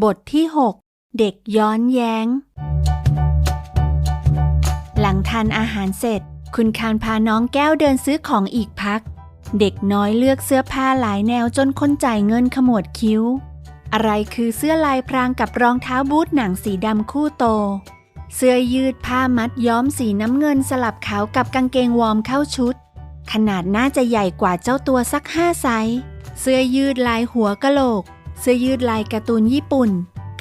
บทที่ 6 เด็กย้อนแย้ง หลังทานอาหารเสร็จ คุณคานพาน้องแก้วเดินซื้อของอีกพัก เด็กน้อยเลือกเสื้อผ้าหลายแนวจนคนจ่ายเงินขมวดคิ้ว อะไรคือเสื้อลายพรางกับรองเท้าบูทหนังสีดำคู่โต เสื้อยืดผ้ามัดย้อมสีน้ำเงินสลับขาวกับกางเกงวอร์มเข้าชุด ขนาดน่าจะใหญ่กว่าเจ้าตัวสักห้าไซส์เสื้อยืดลายหัวกะโหลก เสื้อยืดลายการ์ตูนญี่ปุ่น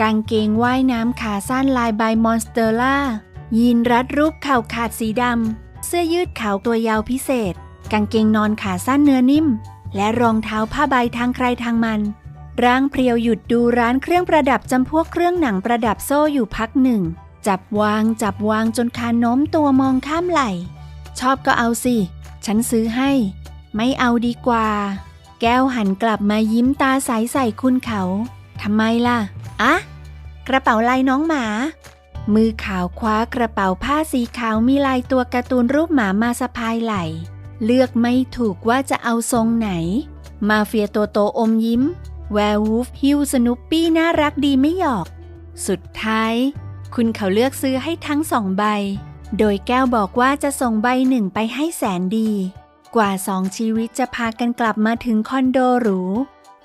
กางเกงว่ายน้ำขาสั้นลายบายมอนสเตอร่า ยีนรัดรูปเข่าขาดสีดำ เสื้อยืดขาวตัวยาวพิเศษ กางเกงนอนขาสั้นเนื้อนิ่ม และรองเท้าผ้าใบทางใครทางมัน ร่างเพรียวหยุดดูร้านเครื่องประดับจำพวกเครื่องหนังประดับโซ่อยู่พักหนึ่ง จับวางจับวางจนคานโน้มตัวมองข้ามไหล ชอบก็เอาสิ ฉันซื้อให้ ไม่เอาดีกว่า แก้วหันกลับมายิ้มตาใสใส่คุณเขาทำไมล่ะ อะกระเป๋าลายน้องหมา มือขาวคว้ากระเป๋าผ้าสีขาวมีลายตัวการ์ตูนรูปหมามาสะพายไหล เลือกไม่ถูกว่าจะเอาทรงไหน มาเฟียตัวโตอมยิ้ม แวร์วูฟฮิวสนุปปี้น่ารักดีไม่หยอก สุดท้าย คุณเขาเลือกซื้อให้ทั้งสองใบ โดยแก้วบอกว่าจะส่งใบหนึ่งไปให้แสนดี กว่าสองชีวิตจะพากันกลับมาถึงคอนโดหรู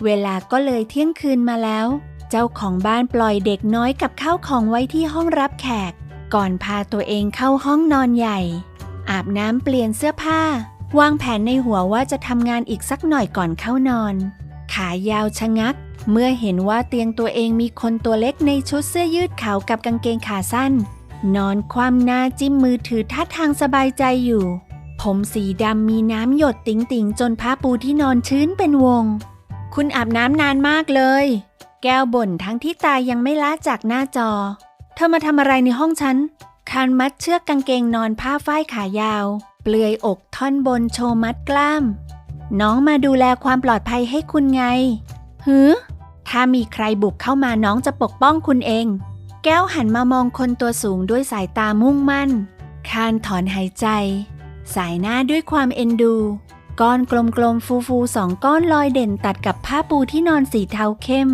เวลาก็เลยเที่ยงคืนมาแล้ว เจ้าของบ้านปล่อยเด็กน้อยกับข้าวของไว้ที่ห้องรับแขก ก่อนพาตัวเองเข้าห้องนอนใหญ่ อาบน้ำเปลี่ยนเสื้อผ้า วางแผนในหัวว่าจะทำงานอีกสักหน่อยก่อนเข้านอน ขายาวชะงัก เมื่อเห็นว่าเตียงตัวเองมีคนตัวเล็กในชุดเสื้อยืดขาวกับกางเกงขาสั้น นอนคว่ำหน้าจิ้มมือถือท่าทางสบายใจอยู่ ผมสีดำมีน้ำหยดติ๋งติงๆจนผ้าปูที่นอนชื้นเป็นวง คุณอาบน้ำนานมากเลย แก้วบ่นทั้งที่ตายังไม่ละจากหน้าจอ เธอมาทำอะไรในห้องฉัน คานมัดเชือกกางเกงนอนผ้าฝ้ายขายาว เปลือยอกท่อนบนโชว์มัดกล้าม น้องมาดูแลความปลอดภัยให้คุณไงหือถ้ามีใครบุกเข้ามาน้องจะปกป้องคุณเอง แก้วหันมามองคนตัวสูงด้วยสายตามุ่งมั่น คานถอนหายใจ สายหน้าด้วยความเอ็นดู ก้อนกลมๆฟูๆสองก้อนลอยเด่นตัดกับผ้าปูที่นอนสีเทาเข้ม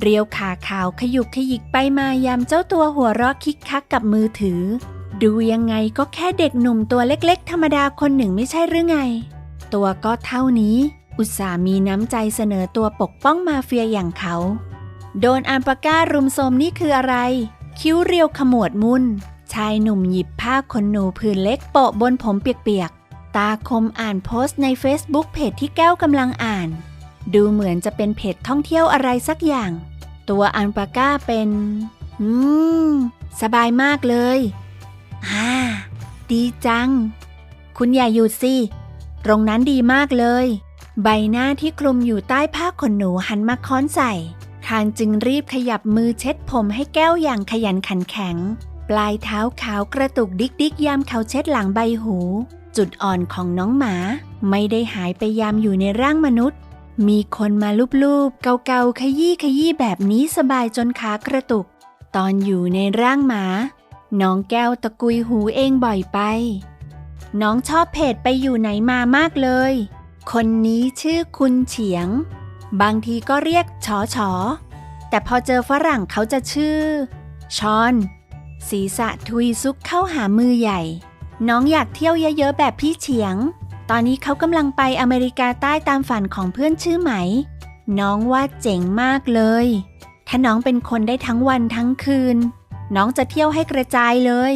เรียวขาขาวขยุกขยิกไปมายามเจ้าตัวหัวเราะคิกคักกับมือถือ ดูยังไงก็แค่เด็กหนุ่มตัวเล็กๆ ธรรมดาคนหนึ่งไม่ใช่หรือไง ตัวก็เท่านี้ อุตส่ามีน้ำใจเสนอตัวปกป้องมาเฟียอย่างเขา โดนอันปาก้ารุมโทมนี่คืออะไร คิ้วเรียวขมวดมุน ชายหนุ่มหยิบผ้าขนหนูผืนเล็กโปะบนผมเปียกๆ ตาคมอ่านโพสต์ใน Facebook เพจที่แก้วกำลังอ่าน ดูเหมือนจะเป็นเพจท่องเที่ยวอะไรสักอย่าง ตัวอันปาก้าเป็น อืม สบายมากเลยอ่าดีจัง คุณอย่าหยุดสิ ตรงนั้นดีมากเลย ใบหน้าที่คลุมอยู่ใต้ผ้าขนหนูหันมาค้อนใส่คานจึงรีบขยับมือเช็ดผมให้แก้วอย่างขยันขันแข็ง ปลายเท้าขาวกระตุกดิกดิกยามเขาเช็ดหลังใบหู จุดอ่อนของน้องหมาไม่ได้หายไปยามอยู่ในร่างมนุษย์ มีคนมาลูบๆ เกาๆ ขยี้ขยี้แบบนี้สบายจนขากระตุก ตอนอยู่ในร่างหมา น้องแก้วตะกุยหูเองบ่อยไป น้องชอบเพจไปอยู่ไหนมามากเลย คนนี้ชื่อคุณเฉียง บางทีก็เรียกชอชอแต่พอเจอฝรั่งเขาจะชื่อ ชอน ศีรษะทุยซุกเข้าหามือใหญ่ น้องอยากเที่ยวเยอะๆแบบพี่เฉียง ตอนนี้เขากำลังไปอเมริกาใต้ตามฝันของเพื่อนชื่อไหม น้องว่าเจ๋งมากเลย ถ้าน้องเป็นคนได้ทั้งวันทั้งคืน น้องจะเที่ยวให้กระจายเลย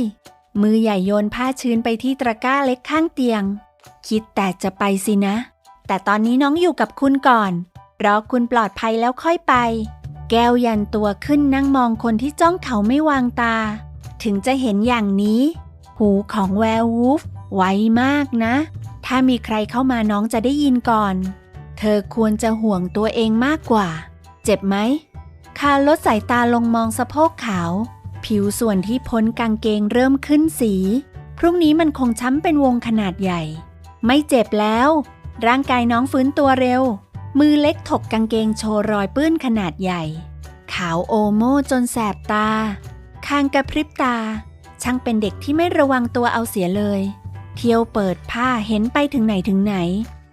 มือใหญ่โยนผ้าชื้นไปที่ตะกร้าเล็กข้างเตียง คิดแต่จะไปสินะ แต่ตอนนี้น้องอยู่กับคุณก่อน รอคุณปลอดภัยแล้วค่อยไป แก้วยันตัวขึ้นนั่งมองคนที่จ้องเขาไม่วางตา ถึงจะเห็นอย่างนี้ หูของแวร์วูฟไวมากนะ ถ้ามีใครเข้ามาน้องจะได้ยินก่อน เธอควรจะห่วงตัวเองมากกว่า เจ็บไหม คาลดสายตาลงมองสะโพกขาว ผิวส่วนที่พ้นกางเกงเริ่มขึ้นสี พรุ่งนี้มันคงช้ำเป็นวงขนาดใหญ่ ไม่เจ็บแล้ว ร่างกายน้องฟื้นตัวเร็ว มือเล็กถกกางเกงโชว์รอยปื้นขนาดใหญ่ ขาวโอโมจนแสบตา คางกระพริบตา ช่างเป็นเด็กที่ไม่ระวังตัวเอาเสียเลย เที่ยวเปิดผ้าเห็นไปถึงไหนถึงไหน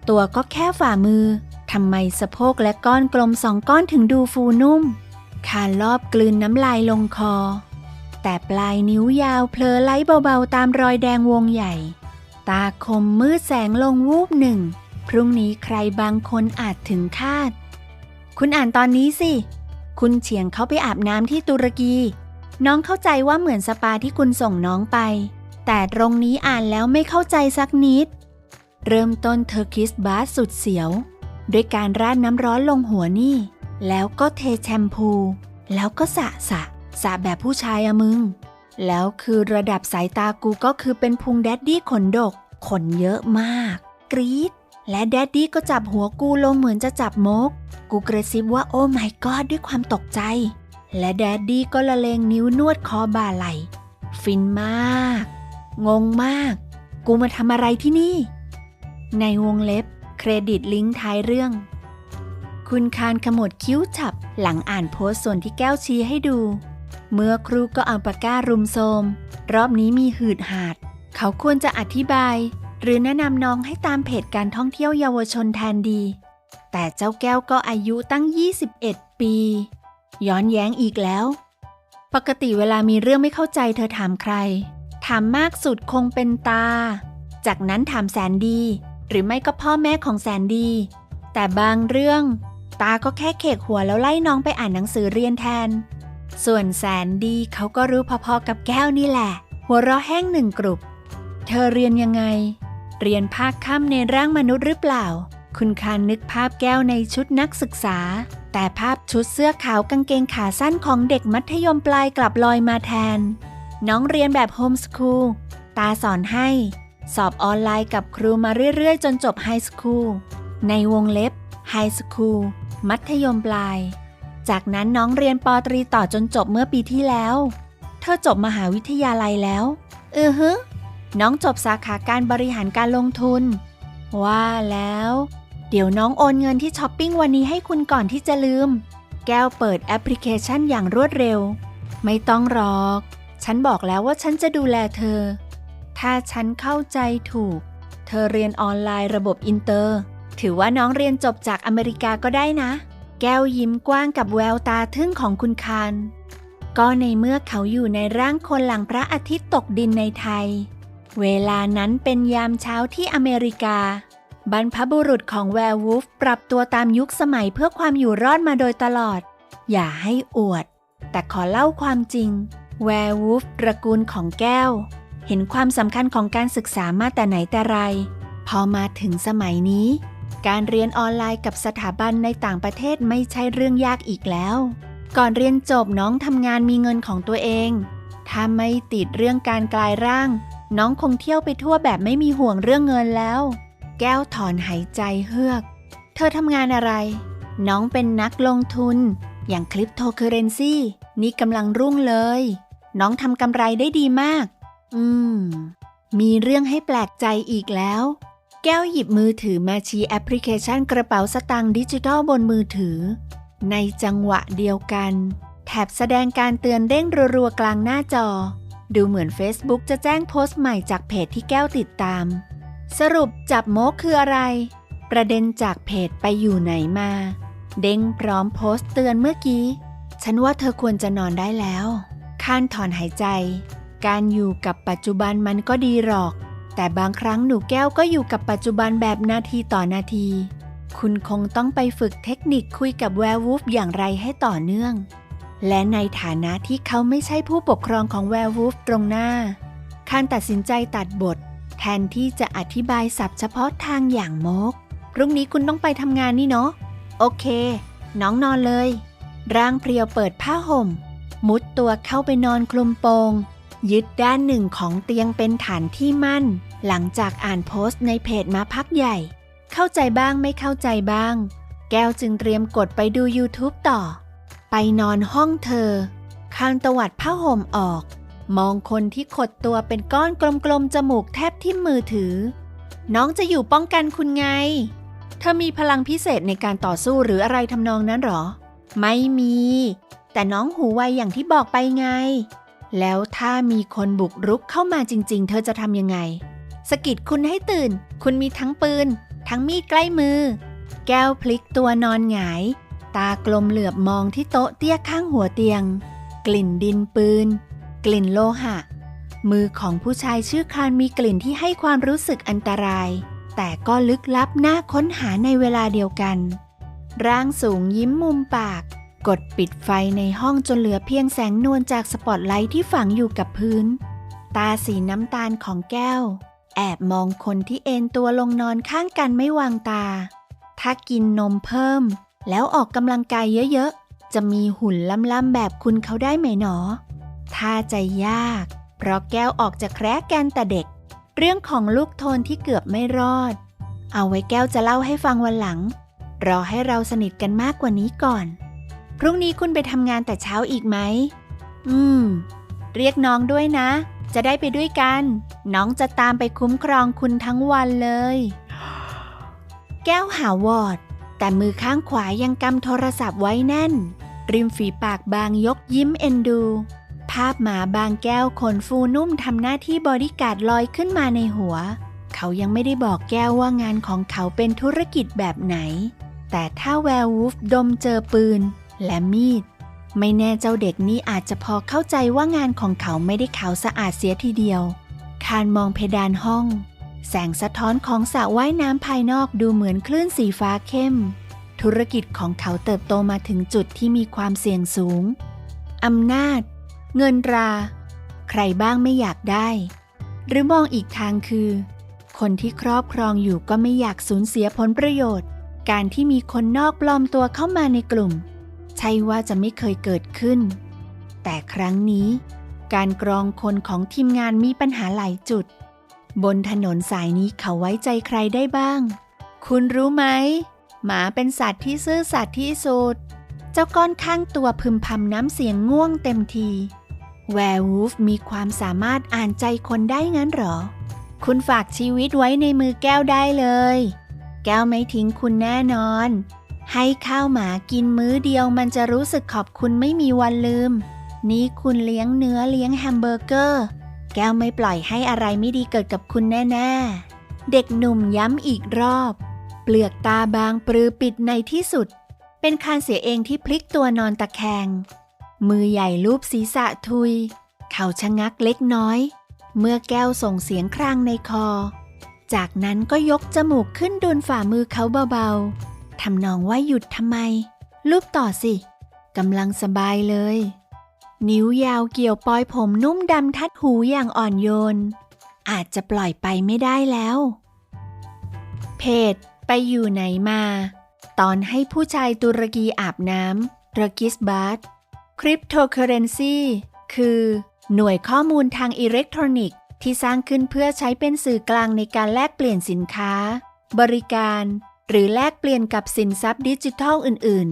ตัวก็แค่ฝ่ามือทำไมสะโพกและก้อนกลมสองก้อนถึงดูฟูนุ่ม คานรอบกลืนน้ำลายลงคอ แต่ปลายนิ้วยาวเพลอไล่เบาๆ ตามรอยแดงวงใหญ่ ตาคมมืดแสงลงวูบหนึ่ง พรุ่งนี้ใครบางคนอาจถึงคาด คุณอ่านตอนนี้สิ คุณเฉียงเขาไปอาบน้ำที่ตุรกี น้องเข้าใจว่าเหมือนสปาที่คุณส่งน้องไป แต่ตรงนี้อ่านแล้วไม่เข้าใจสักนิด เริ่มต้นเทอร์คิสบาสสุดเสียว ด้วยการราดน้ำร้อนลงหัวนี่ แล้วก็เทแชมพู แล้วก็สระสระสระแบบผู้ชายอะมึง แล้วคือระดับสายตากูก็คือเป็นพุงแดดดี้ขนดก ขนเยอะมาก กรี๊ดและแดดดี้ก็จับหัวกูลงเหมือนจะจับมก กูกระซิบว่าโอ้ my god ด้วยความตกใจ และแดดดี้ก็ละเลงนิ้วนวดคอบ่าไหล ฟินมาก งงมาก กูมาทำอะไรที่นี่ ในวงเล็บเครดิตลิงก์ท้ายเรื่อง คุณคานขมวดคิ้วฉับหลังอ่านโพสต์ส่วนที่แก้วชี้ให้ดู เมื่อครูก็เอาปากการุมโทมรอบนี้มีหืดหาด เขาควรจะอธิบาย หรือแนะนำน้องให้ตามเพจการท่องเที่ยวเยาวชนแทนดี แต่เจ้าแก้วก็อายุตั้ง 21 ปี ย้อนแย้งอีกแล้ว ปกติเวลามีเรื่องไม่เข้าใจเธอถามใคร ถามมากสุดคงเป็นตา จากนั้นถามแสนดี หรือไม่ก็พ่อแม่ของแสนดี แต่บางเรื่อง ตาก็แค่เขกหัวแล้วไล่น้องไปอ่านหนังสือเรียนแทน ส่วนแสนดีเขาก็รู้พอๆกับแก้วนี่แหละ หัวเราะแห้งหนึ่งกรุบเธอเรียนยังไง เรียนภาคค่ำในร่างมนุษย์หรือเปล่า คุณคานนึกภาพแก้วในชุดนักศึกษา แต่ภาพชุดเสื้อขาวกางเกงขาสั้นของเด็กมัธยมปลายกลับลอยมาแทน น้องเรียนแบบโฮมสคูล ตาสอนให้ สอบออนไลน์กับครูมาเรื่อยๆ จนจบไฮสคูล ในวงเล็บไฮสคูล มัธยมปลาย จากนั้นน้องเรียนปอตรีต่อจนจบเมื่อปีที่แล้ว เธอจบมหาวิทยาลัยแล้ว เออฮึน้องจบสาขาการบริหารการลงทุน ว่าแล้ว เดี๋ยวน้องโอนเงินที่ช้อปปิ้งวันนี้ให้คุณก่อนที่จะลืม แก้วเปิดแอปพลิเคชันอย่างรวดเร็ว ไม่ต้องหรอก ฉันบอกแล้วว่าฉันจะดูแลเธอ ถ้าฉันเข้าใจถูก เธอเรียนออนไลน์ระบบอินเตอร์ ถือว่าน้องเรียนจบจากอเมริกาก็ได้นะ แก้วยิ้มกว้างกับแววตาทึ่งของคุณคานก็ในเมื่อเขาอยู่ในร่างคนหลังพระอาทิตย์ตกดินในไทย เวลานั้นเป็นยามเช้าที่อเมริกา บรรพบุรุษของแวร์วูฟปรับตัวตามยุคสมัยเพื่อความอยู่รอดมาโดยตลอด อย่าให้อวด แต่ขอเล่าความจริง แวร์วูฟตระกูลของแก้ว เห็นความสำคัญของการศึกษามาแต่ไหนแต่ไร พอมาถึงสมัยนี้ การเรียนออนไลน์กับสถาบันในต่างประเทศไม่ใช่เรื่องยากอีกแล้ว ก่อนเรียนจบน้องทำงานมีเงินของตัวเอง ถ้าไม่ติดเรื่องการกลายร่าง น้องคงเที่ยวไปทั่วแบบไม่มีห่วงเรื่องเงินแล้ว แก้วถอนหายใจเฮือก เธอทำงานอะไร น้องเป็นนักลงทุน อย่างคริปโตเคอเรนซีนี่กำลังรุ่งเลย น้องทำกำไรได้ดีมาก อืม มีเรื่องให้แปลกใจอีกแล้ว แก้วหยิบมือถือมาชี้แอปพลิเคชันกระเป๋าสตางค์ดิจิทัลบนมือถือ ในจังหวะเดียวกัน แถบแสดงการเตือนเด้งรัวๆกลางหน้าจอ ดูเหมือน Facebook จะแจ้งโพสต์ใหม่จากเพจที่แก้วติดตาม สรุปจับโมกคืออะไร ประเด็นจากเพจไปอยู่ไหนมา เด้งพร้อมโพสต์เตือนเมื่อกี้ ฉันว่าเธอควรจะนอนได้แล้วข้านถอนหายใจ การอยู่กับปัจจุบันมันก็ดีหรอก แต่บางครั้งหนูแก้วก็อยู่กับปัจจุบันแบบนาทีต่อนาที คุณคงต้องไปฝึกเทคนิคคุยกับแวร์วูฟอย่างไรให้ต่อเนื่อง และในฐานะที่เขาไม่ใช่ผู้ปกครองของแวร์วูฟตรงหน้าคานตัดสินใจตัดบท แทนที่จะอธิบายศัพท์เฉพาะทางอย่างมก พรุ่งนี้คุณต้องไปทำงานนี่เนาะ โอเค น้องนอนเลย ร่างเพรียวเปิดผ้าห่ม มุดตัวเข้าไปนอนคลุมโปง ยึดด้านหนึ่งของเตียงเป็นฐานที่มั่น หลังจากอ่านโพสต์ในเพจมาพักใหญ่ เข้าใจบ้างไม่เข้าใจบ้าง แก้วจึงเตรียมกดไปดู YouTube ต่อ ไปนอนห้องเธอ คางตวัดผ้าห่มออก มองคนที่ขดตัวเป็นก้อนกลมๆจมูกแทบที่มือถือ น้องจะอยู่ป้องกันคุณไง เธอมีพลังพิเศษในการต่อสู้หรืออะไรทำนองนั้นหรอ ไม่มี แต่น้องหูไวอย่างที่บอกไปไง แล้วถ้ามีคนบุกรุกเข้ามาจริง ๆ เธอจะทำยังไงสกิดคุณให้ตื่น คุณมีทั้งปืน ทั้งมีดใกล้มือ แก้วพลิกตัวนอนหงาย ตากลมเหลือบมองที่โต๊ะเตี้ยข้างหัวเตียง กลิ่นดินปืน กลิ่นโลหะ มือของผู้ชายชื่อคารมีกลิ่นที่ให้ความรู้สึกอันตราย แต่ก็ลึกลับน่าค้นหาในเวลาเดียวกัน ร่างสูงยิ้มมุมปาก กดปิดไฟในห้องจนเหลือเพียงแสงนวลจากสปอตไลท์ที่ฝังอยู่กับพื้น ตาสีน้ำตาลของแก้ว แอบมองคนที่เอนตัวลงนอนข้างกันไม่วางตา ถ้ากินนมเพิ่ม แล้วออกกำลังกายเยอะๆจะมีหุ่นล่ำๆแบบคุณเขาได้ไหมหนอ ถ้าจะยาก เพราะแก้วออกจากแคร์แกนแต่เด็ก เรื่องของลูกโทนที่เกือบไม่รอด เอาไว้แก้วจะเล่าให้ฟังวันหลัง รอให้เราสนิทกันมากกว่านี้ก่อน พรุ่งนี้คุณไปทำงานแต่เช้าอีกไหม อืม เรียกน้องด้วยนะ จะได้ไปด้วยกัน น้องจะตามไปคุ้มครองคุณทั้งวันเลย แก้วหาวอด แต่มือข้างขวายังกำโทรศัพท์ไว้แน่น ริมฝีปากบางยกยิ้มเอ็นดู ภาพหมาบางแก้วขนฟูนุ่มทำหน้าที่บอดี้การ์ดลอยขึ้นมาในหัว เขายังไม่ได้บอกแก้วว่างานของเขาเป็นธุรกิจแบบไหน แต่ถ้าแวร์วูฟดมเจอปืน และมีด ไม่แน่เจ้าเด็กนี้อาจจะพอเข้าใจว่างานของเขาไม่ได้ขาวสะอาดเสียทีเดียว คานมองเพดานห้อง แสงสะท้อนของสระว่ายน้ำภายนอกดูเหมือนคลื่นสีฟ้าเข้ม ธุรกิจของเขาเติบโตมาถึงจุดที่มีความเสี่ยงสูงอำนาจ เงินรา ใครบ้างไม่อยากได้ หรือมองอีกทางคือ คนที่ครอบครองอยู่ก็ไม่อยากสูญเสียผลประโยชน์ การที่มีคนนอกปลอมตัวเข้ามาในกลุ่ม ใช่ว่าจะไม่เคยเกิดขึ้น แต่ครั้งนี้ การกรองคนของทีมงานมีปัญหาหลายจุด บนถนนสายนี้เขาไว้ใจใครได้บ้าง คุณรู้ไหมหมาเป็นสัตว์ที่ซื่อสัตย์ที่สุด เจ้าก้อนข้างตัวพึมพำน้ำเสียงง่วงเต็มที แวร์วูฟมีความสามารถอ่านใจคนได้งั้นหรอ คุณฝากชีวิตไว้ในมือแก้วได้เลย แก้วไม่ทิ้งคุณแน่นอน ให้ข้าวหมากินมื้อเดียวมันจะรู้สึกขอบคุณไม่มีวันลืม นี่คุณเลี้ยงเนื้อเลี้ยงแฮมเบอร์เกอร์ แก้วไม่ปล่อยให้อะไรไม่ดีเกิดกับคุณแน่ๆ เด็กหนุ่มย้ำอีกรอบ เปลือกตาบางปรือปิดในที่สุด เป็นคานเสียเองที่พลิกตัวนอนตะแคง มือใหญ่ลูบศีรษะทุย เขาชะงักเล็กน้อย เมื่อแก้วส่งเสียงครางในคอ จากนั้นก็ยกจมูกขึ้นดุลฝ่ามือเขาเบาๆ ทำนองว่าหยุดทำไม ลูบต่อสิ กำลังสบายเลย นิ้วยาวเกี่ยวปลอยผมนุ่มดำทัดหูอย่างอ่อนโยน อาจจะปล่อยไปไม่ได้แล้ว เพจไปอยู่ไหนมา ตอนให้ผู้ชายตุรกีอาบน้ำรกิสบาร์ คริปโตเคอเรนซีคือ หน่วยข้อมูลทางอิเล็กทรอนิกส์ที่สร้างขึ้นเพื่อใช้เป็นสื่อกลางในการแลกเปลี่ยนสินค้า บริการ หรือแลกเปลี่ยนกับสินทรัพย์ดิจิทัลอื่น